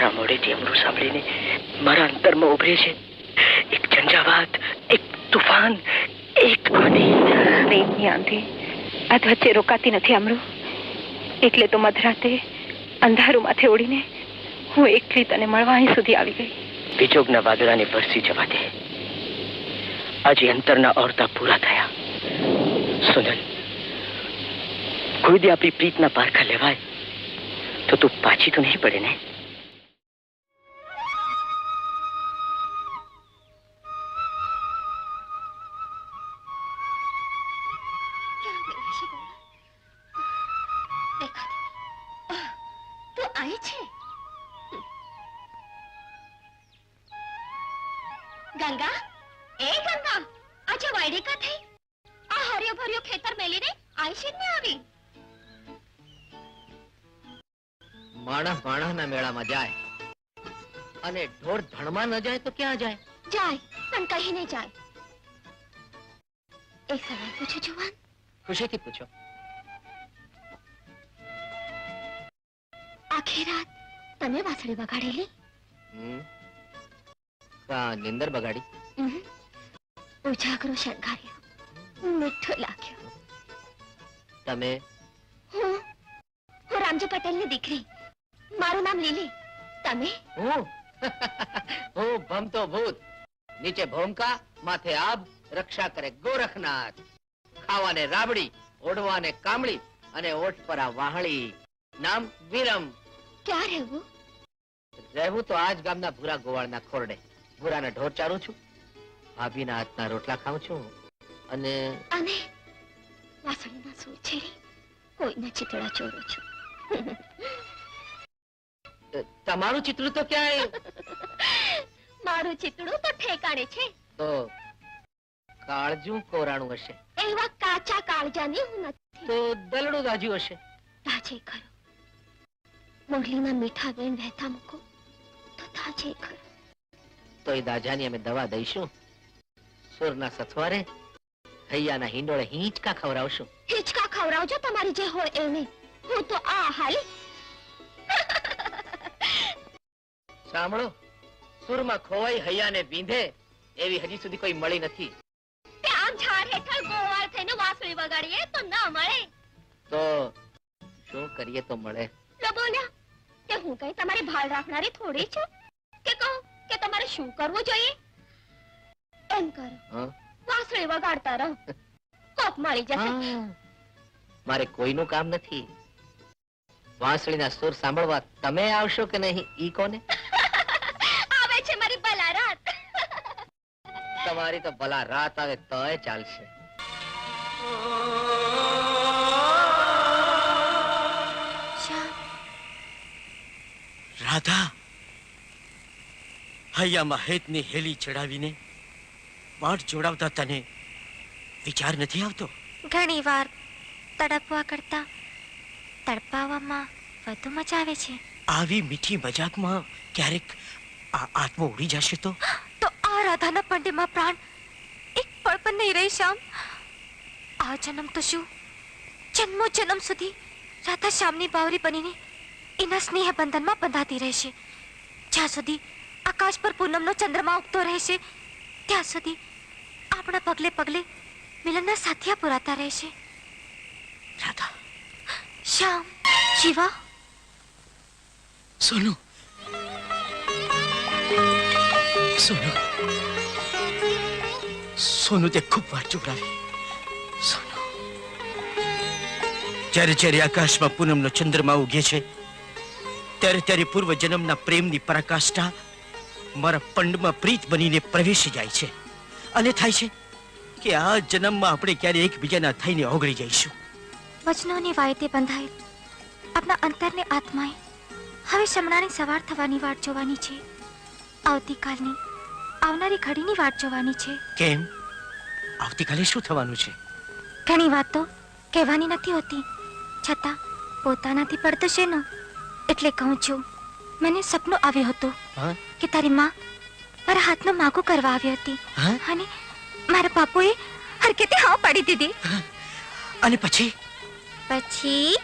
તારા મોઢેથી અમરું સાંભળીને મારા અંતરમાં ઉભરે છે એક ઝંઝાવાત એક તુફાન એક આંધી આંધી આ વચ્ચે રોકાતી નથી અમરું એટલે તો મધરાતે અંધારું માથે ઓડીને હું એકલી તને મળવા અહીં સુધી આવી ગઈ. વિજોગના વાદળાને વરસી જવા દે. આજે અંતરના ઓરતા પૂરા થયા. સુનલ કોઈ દી આપણી પ્રીતના પારખા લેવાય તો તું પાછી તો નહીં પડે ને? અહીં છે? ગંગા એ ગંગા આજે વાયડી કા થઈ? આ હરિયો ભર્યો ખેતર મેલીને આઈ છે ને આવી? માણસ માણસના મેળામાં જાય અને ઢોર ધણમાં ન જાય તો ક્યાં જાય? જાય પણ કહીને જાય. એક સવાલ પૂછો જુવાન? ખુશીથી પૂછો. આખી રાત તમે વાસળી વગાડેલી નિંદર બગાડી. ઉજાગરો શણગાર્યો. મીઠો લાગ્યો. તમે? હું? હું રામજી પટેલની દીકરી. મારું નામ લીલી. તમે? હું? હું ભમતો ભૂત. નીચે ભોમકા માથે આબ રક્ષા કરે ગોરખનાથ. ખાવાને રાબડી ઓઢવાને કામળી અને ઓઠ પર આ વાહળી. નામ વિરમ. ક્યાં રહેવું? રહેવું તો આજ ગામના ભૂરા ગોવાળના ખોરડે. ભૂરાને ઢોર ચારું છું. ભાભીના હાથના રોટલા ખાઉં છું. અને અને વાસણીના છેડી કોઈના ચિતળા ચોરું છું. તમારું ચિતળું તો ક્યાંય? મારું ચિતળું તો ઠેકાણે છે. તો કાળજું કોરાણું હશે. એવા કાચા કાળજાની હું નથી. તો દલડું દાજ્યું હશે. દાજે ખરો. મુરલીના મીઠા વેણ વહેતા મૂકો તો તાજે ખરો તો એ દાજાની અમે દવા દઈશું. સુરના સથવારે હૈયાના હિંડોળે હિંચકા ખવડાવશું. હિંચકા ખવડાવજો તમારી જે હોય એને હું તો આ હાલી. સાંભળો સુરમાં ખોવાઈ હૈયાને બીંધે એવી હજી સુધી કોઈ મળી નથી. આમ ઝાડ હેઠળ ગોવાળ થઈને વાંસળી વગાડીએ તો ના મળે. તો શું કરીએ તો મળે? બોલ્યા. કે હું કઈ તમારી ભાળ રાખનારી થોડી છું? કે કહું કે તમારે શું કરવું જોઈએ? એમ કરો? વાંસળી વગાડતા રહો. કોપ મળી જશે. મારે કોઈનું કામ નથી. વાંસળીના સુર સાંભળવા તમે આવશો કે નહીં? ઈ કોને? આવે છે મારી ભલા રાત. તમારી તો ભલા રાત આવે તોય ચાલશે. રાધા. હૈયામાં હેતની હેલી ચડાવીને વાટ જોડાવતા તને વિચાર નથી આવતો? ઘણી વાર તડપવા કરતા તડપાવામાં વધુ મજા આવે છે. આવી મીઠી મજાકમાં ક્યારેક આ આત્મો ઉડી જશે તો? તો આ રાધાના પંડેમાં પ્રાણ એક પળ પણ નહીં રહી શ્યામ. આ જન્મ તો શું? જન્મો જન્મ સુધી રાધા શ્યામની બાવરી બનીને એના સ્નેહ બંધનમાં બંધાતી રહેશે જ્યાં સુધી આકાશ પર પૂનમનો ચંદ્રમા ઉગતો રહેશે ત્યાં સુધી આપણા પગલે પગલે મિલનના સાથિયા પુરાતા રહેશે રાધા શ્યામ શિવા સોનુ સોનુ સોનુ તે ખૂબ વાર સોનુ જ્યારે જ્યારે આકાશમાં પૂનમનો ચંદ્રમા ઉગે છે ત્યારે ત્યારે પૂર્વ જન્મના પ્રેમની પરાકાષ્ઠા મારા પંડમાં પ્રીત બનીને પ્રવેશી જાય છે. અને થાય છે કે આ જન્મમાં આપણે ક્યારે એકબીજાના થઈને ઓગળી જઈશું. વચનોની વાયતે બંધાયેલ. આપના અંતરને આત્માએ હવે શમણાની સવાર થવાની વાટ જોવાની છે. આવતીકાલની આવનારી ઘડીની વાટ જોવાની છે. કેમ? આવતીકાલે શું થવાનું છે? ઘણી વાત તો કહેવાની નથી હોતી. છતાં પોતાનાથી પડતો છે ને એટલે કહું છું મને સપનો આવ્યો હતો કે તારી માં મારા હાથનો માગો કરવા આવી હતી. હા? અને મારા બાપુએ હરકતે હા પાડી દીધી. અને પછી? પછી?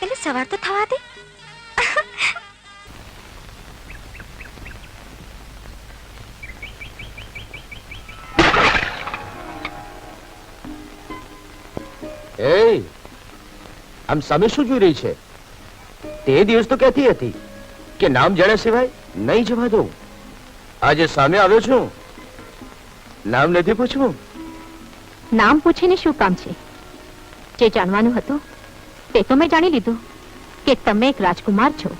પેલે સવાર તો થવા દે. એ આમ સામે શું જોઈ રહી છે? તે દિવસ તો કહેતી હતી કે નામ જાણ્યા સિવાય નહીં જવા દઉં. આજે સામે આવ્યો છું. નામ નથી પૂછવું. નામ પૂછીને શું કામ છે? જે જાણવાનું હતું તે તો મેં જાણી લીધું કે તમે એક રાજકુમાર છો.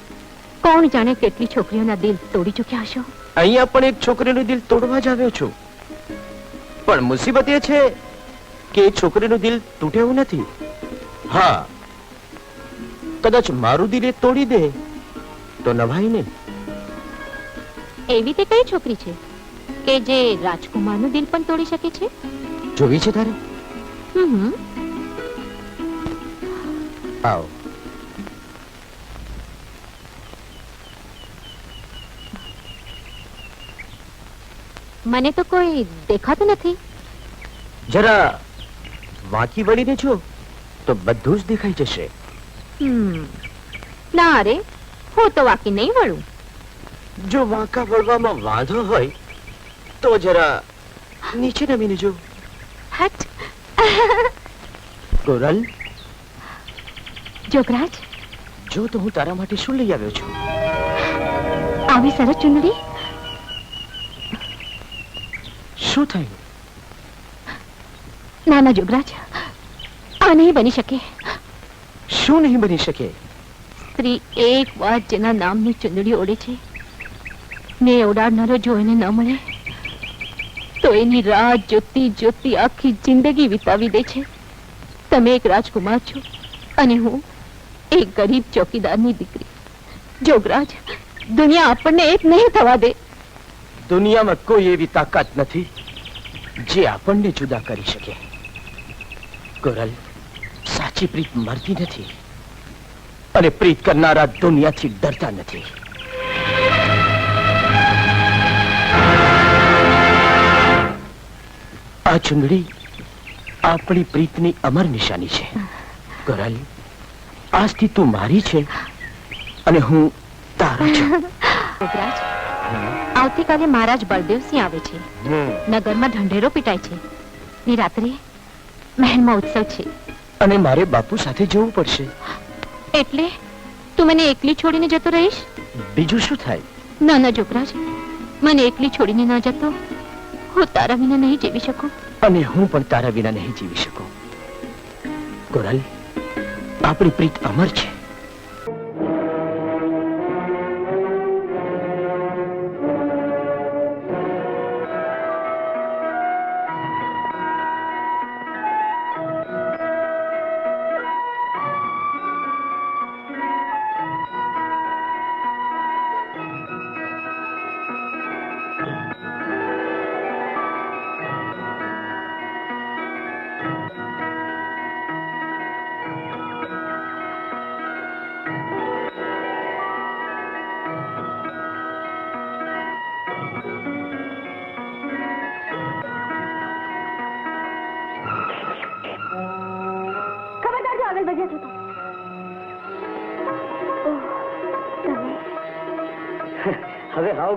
કોણ જાણે કેટલી છોકરીઓના દિલ તોડી ચૂક્યા હશો? અહીંયા પણ એક છોકરીનું દિલ તોડવા જ આવ્યો છું. પણ મુસીબત એ છે કે એ છોકરીનું દિલ તૂટેવું નથી. હા કદાચ મારું દિલ તોડી દે તો નવાઈ ને એવી તે કઈ છોકરી છે કે જે રાજકુમારનું દિલ પણ તોડી શકે છે? જોવી છે તારે? હમ. આવ. મને તો કોઈ દેખાતું નથી. જરા વાંકી વળીને દેજો તો બધું જ દેખાઈ જશે. ના રે હું તો વાંકી નહીં વળું. જો વાંકા વળવામાં વાંધો હોય તો જરા નીચે નમીને જો હટ. કોરલ? જોગરાજ? જો તો હું તારા માટે શું લઈ આવ્યો છું? આવી સરસ ચુંદડી? શું થયું? ના ના જોગરાજ આ નહીં બની શકે. શું નહીં બની શકે? સ્ત્રી એક વાર જેના નામની ચુંદડી ઓળે છે. ને ઓડાડનારો જો એને ન મળે તો એની રાત જોતી જોતી આખી જિંદગી વિતાવી દે છે. તમે એક રાજકુમાર છો અને હું એક ગરીબ ચોકીદારની દીકરી. જોગરાજ દુનિયા આપણને એક નહીં થવા દે. દુનિયામાં કોઈ એવી તાકાત નથી જે આપણને જુદા કરી શકે. ગોરલ સાચી પ્રીત મરતી નથી અને પ્રીત કરનારા દુનિયાથી ડરતા નથી. આ ચુંદડી આપણી પ્રીતની અમર નિશાની છે. ગોરલ આજથી તું મારી છે અને હું તારો છું. આવતીકાલે મહારાજ બળદેવસિંહ આવે છે. નગરમાં ઢંઢેરો પીટાય છે. ને રાત્રે મહેલમાં ઉત્સવ છે. અને મારે બાપુ સાથે જવું પડશે. એટલે તું મને એકલી છોડીને જતો રહીશ? બીજું શું થાય? ના ના જોગરાજ મને એકલી છોડીને ના જતો. હું તારા વિના નહીં જીવી શકું. અને હું પણ તારા વિના નહીં જીવી શકું. કોરલ આપણી પ્રીત અમર છે.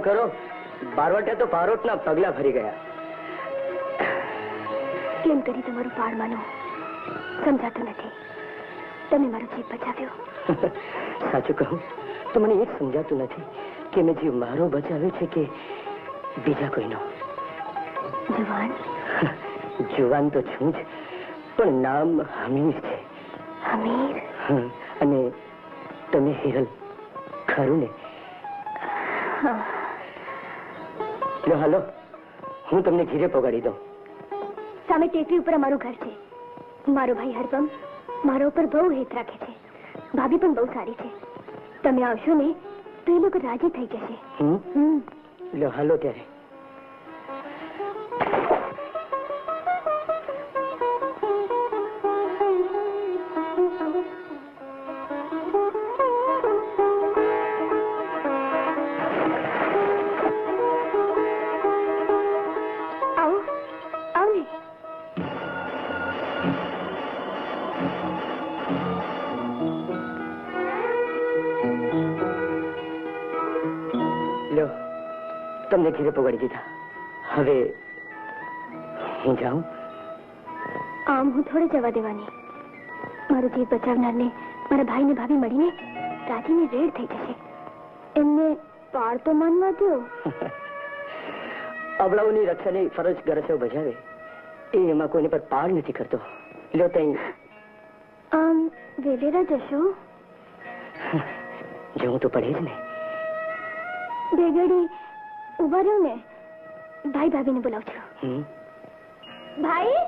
કરો. બારવટિયા તો પારોટના પગલા ભરી ગયા. કેમ કરી તમારું પાર માનો સમજાતું નથી. તમે મારો જીવ બચાવ્યો. સાચું કહું તો મને એ જ સમજાતું નથી કે મેં જીવ મારો બચાવ્યો છે કે બીજા કોઈનો. જુવાન? જુવાન તો છું જ પણ નામ હમીર છે. હમીર? હમ, અને તમે હિરલ ખરું ને હા, લો હાલો. હું તમને ઘીરે પગાડી દઉં. સામે ટેકરી ઉપર અમારું ઘર છે. મારો ભાઈ હરપમ મારા ઉપર બહુ હેત રાખે છે. ભાભી પણ બહુ સારી છે. તમે આવશો ને તો એ લોકો રાજી થઈ જશે. લો હાલો ત્યારે. તમને ઘીરે પગાડી દીધા હવે હું જાઉં? આમ હું થોડી જવા દેવાની. મારો જીવ બચાવનારને મારા ભાઈને ભાભી મળીને રાજીને રેડ થઈ જશે. એમને પાર તો માનવા દો. અબળાઓની રક્ષાની ફરજ ગરસેવ બજાવે. એ એમાં કોઈને પર પાર નથી કરતો. લો તઈ. આમ વેલેરા જશો? જવું તો પડે જ ને. બે ઘડી ઊભા રહ્યો ને ભાઈ ભાભીને બોલાવ છો હમ? ભાઈ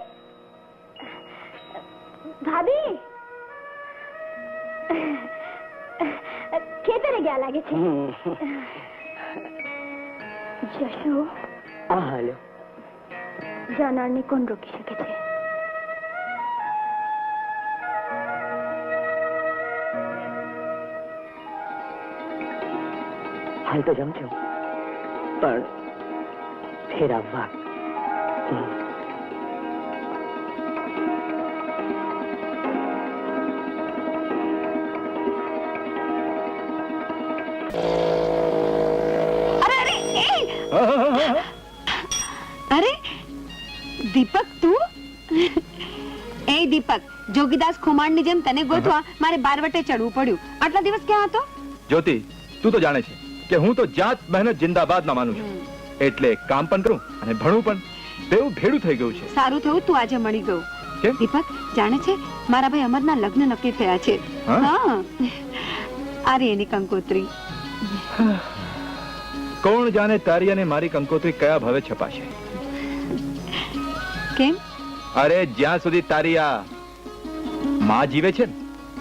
ભાભી ખેતરે ગયા લાગે છે હમ. જશો આ હાલ્યો જાનારને કોણ રોકી શકે છે હાલ તો જાઉં છું પણ ફેરવવા અરે દીપક તું એ દીપક જોગીદાસ ખુમાણની જેમ તને ગોતવા મારે બારવટે ચડવું પડ્યું. આટલા દિવસ ક્યાં હતો? જ્યોતિ તું તો જાણે છે. કે હું તો જાત મહેનત જિંદાબાદમાં માનું છું. એટલે કામ પણ કરું અને ભણું પણ. બેઉ ભેડું થઈ ગયું છે. સારું થયું તું આજે મળી ગયો. કે દીપક જાણે છે મારા ભાઈ અમરના લગ્ન નક્કી થયા છે. હા? હા. એની કંકોત્રી. કોણ જાણે તારી અને મારી કંકોત્રી કયા ભાવે છપાશે? કેમ? અરે જ્યાં સુધી તારી આ માં જીવે છે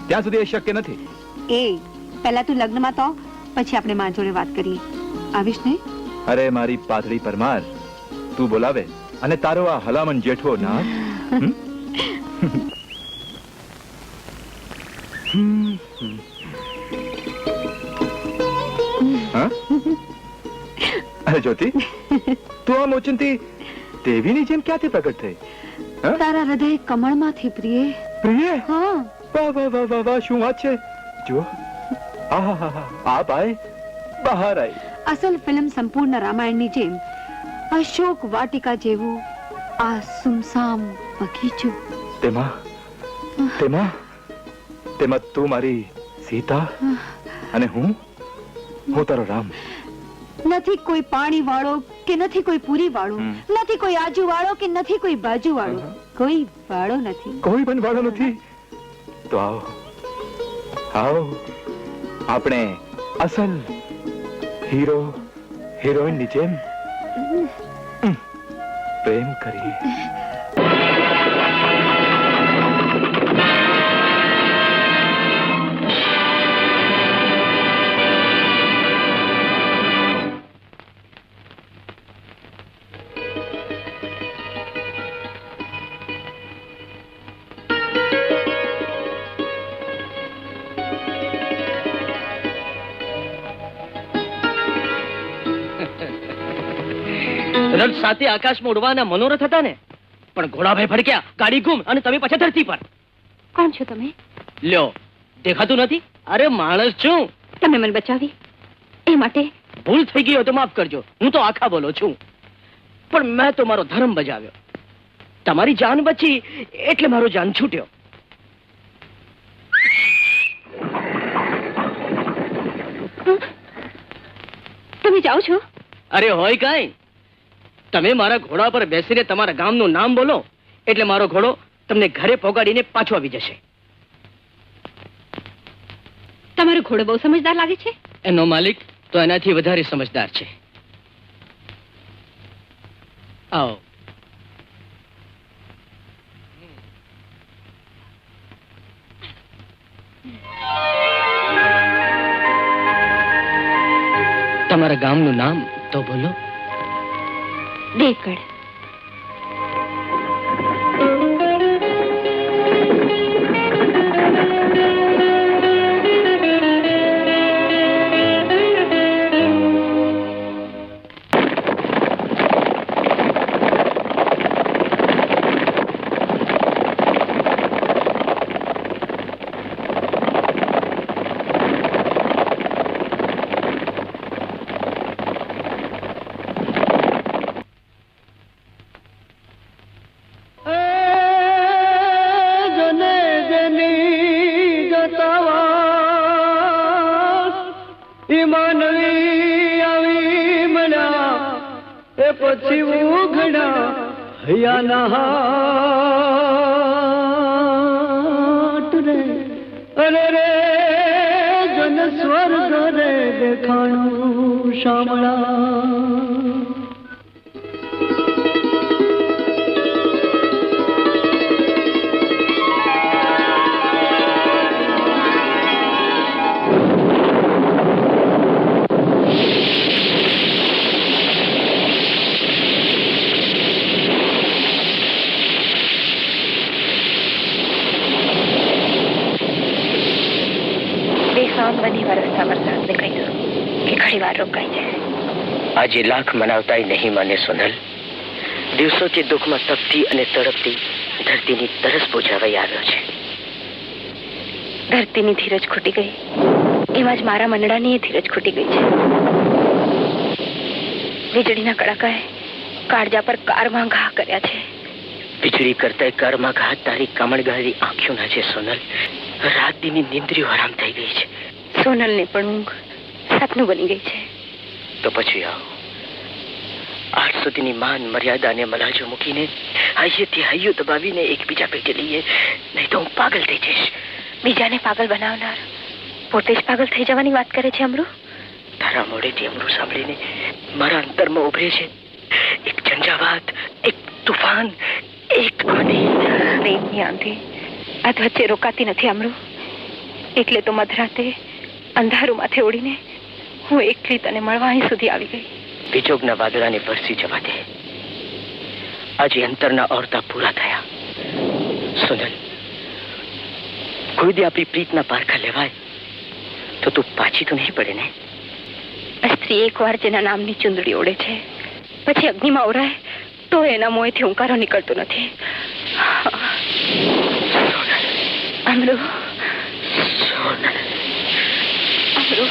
ત્યાં સુધી એ શક્ય નથી. એ પહેલા તું લગ્નમાં તો પછી આપણે માં જોડે વાત કરીએ. આવીશ ને? અરે મારી પાતળી પરમાર તું બોલાવે અને તારો આ હલામણ જેઠો ના અરે જ્યોતિ તું આમ ઓચિંતી દેવીની જેમ ક્યાંથી પ્રગટ થઈ? તારા હૃદય કમળમાંથી પ્રિય. પ્રિય? હા. વાહ વાહ વાહ વાહ શું વાત છે? જો બહાર અસલ ફિલ્મ સંપૂર્ણ રામાયણની જેમ અશોક વાટિકા જેવું આ સુમસામ બગીચું તેમાં તેમાં તેમાં તું મારી સીતા અને હું હું તારો રામ. નથી કોઈ પાણી વાળો કે નથી કોઈ પૂરી વાળો નથી કોઈ આજુ વાળો કે નથી કોઈ બાજુ વાળો કોઈ વાળો નથી. કોઈ પણ વાળો નથી. તો આવો આવો. આપણે અસલ હીરો હિરોઈનની જેમ પ્રેમ કરીએ. રથ સાથે આકાશમાં ઉડવાના મનોરથ હતા ને? પણ ઘોડાભાઈ ભડક્યા ગાડી ગુમ અને તમે પાછા ધરતી પર. કોણ છો તમે? લ્યો દેખાતું નથી? અરે માણસ છું. તમે મને બચાવી. એ માટે ભૂલ થઈ ગઈ તો માફ કરજો. હું તો આખા બોલો છું. પણ મેં તો મારો ધર્મ બજાવ્યો. તમારી જાન બચી એટલે મારો જાન છૂટ્યો. તમે જાઓ છો? અરે હોય કાંઈ? તમે મારા ઘોડા પર બેસીને તમારા ગામનું નામ બોલો એટલે મારો ઘોડો તમને ઘરે પોગાડીને પાછો આવી જશે. તમારો ઘોડો બહુ સમજદાર લાગે છે? એનો માલિક તો એનાથી વધારે સમજદાર છે. આવો. તમારા ગામનું નામ તો બોલો. દેકડ હાટ રે અરે રે જન સ્વર્ગ રે દેખાણું શામળા વાર આજે લાખ મનાવતાય નહીં માને સોનલ. દિવસોથી દુઃખમાં તપતી અને તડપતી ધરતીની તરસ બુજાવાઈ આવ્યો છે. ધરતીની ધીરજ ખૂટી ગઈ. એમાં જ મારા મંડળાની એ ધીરજ ખૂટી ગઈ છે. વીજળીના કડાકાએ કાળજા પર કારમાં ઘા કર્યા છે. વીજળી કરતા કારમાં ઘા તારી કમળગારી આંખોના છે સોનલ. રાત દીની નિંદ્રિયો હરામ થઈ ગઈ છે. સોનલને પણ ઊંઘ સપનું બની ગઈ છે. તો પછી આવો. આજ સુધીની માન મર્યાદાને મલાજો મૂકીને હૈયેથી હૈયું દબાવીને એકબીજા પેટે લઈએ નહીં તો હું પાગલ થઈ જઈશ. બીજાને પાગલ બનાવનાર. પોતે જ પાગલ થઈ જવાની વાત કરે છે અમરુ તારા મોડેથી અમરું સાંભળીને મારા અંતરમાં ઉભરે છે. એક ઝંઝાવાત એક તુફાન એક આંધી પ્રેમની આંધી આ વચ્ચે રોકાતી નથી અમરુ એટલે તો મધરાતે અંધારું માથે ઓડીને હું એકલી તને મળવા અહીં સુધી આવી ગઈ. વિજોગના વાદળાને વરસી જવા દે. આજે અંતરના ઓરતા પૂરા થયા. સુનલ કોઈ દે આપણી પ્રીતના પારખા લેવાય તો તું પાછી તો નહીં પડે ને? સ્ત્રી એકવાર જેના નામની ચુંદડી ઓળે છે પછી અગ્નિમાં ઓરાય તો એના મોંથી હુંકારો નીકળતો નથી. અમરું સોનલ. અમરુ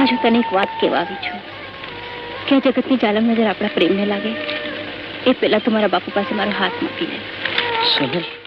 આજે તને એક વાત કહેવા આવી છું. કે જગતની ચાલક નજર આપણા પ્રેમને લાગે. એ પહેલા તમારા મારા બાપુ પાસે મારો હાથ મૂકી દે સોનલ